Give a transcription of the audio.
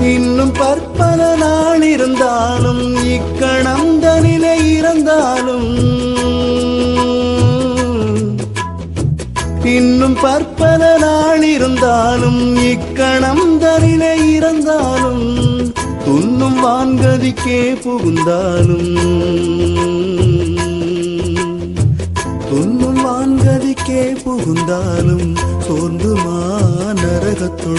இன்னும் பற்பல நாள் இருந்தாலும் இக்கணம் தனிலே இறந்தாலும். இன்னும் பற்பல நாள் இருந்தாலும் இக்கணம் தனிலே இறந்தாலும். துண்ணும் வான்கதிக்கே புகுந்தாலும். துண்ணும் வான்கதிக்கே புகுந்தாலும் சோர்ந்துமா நரகத்துள்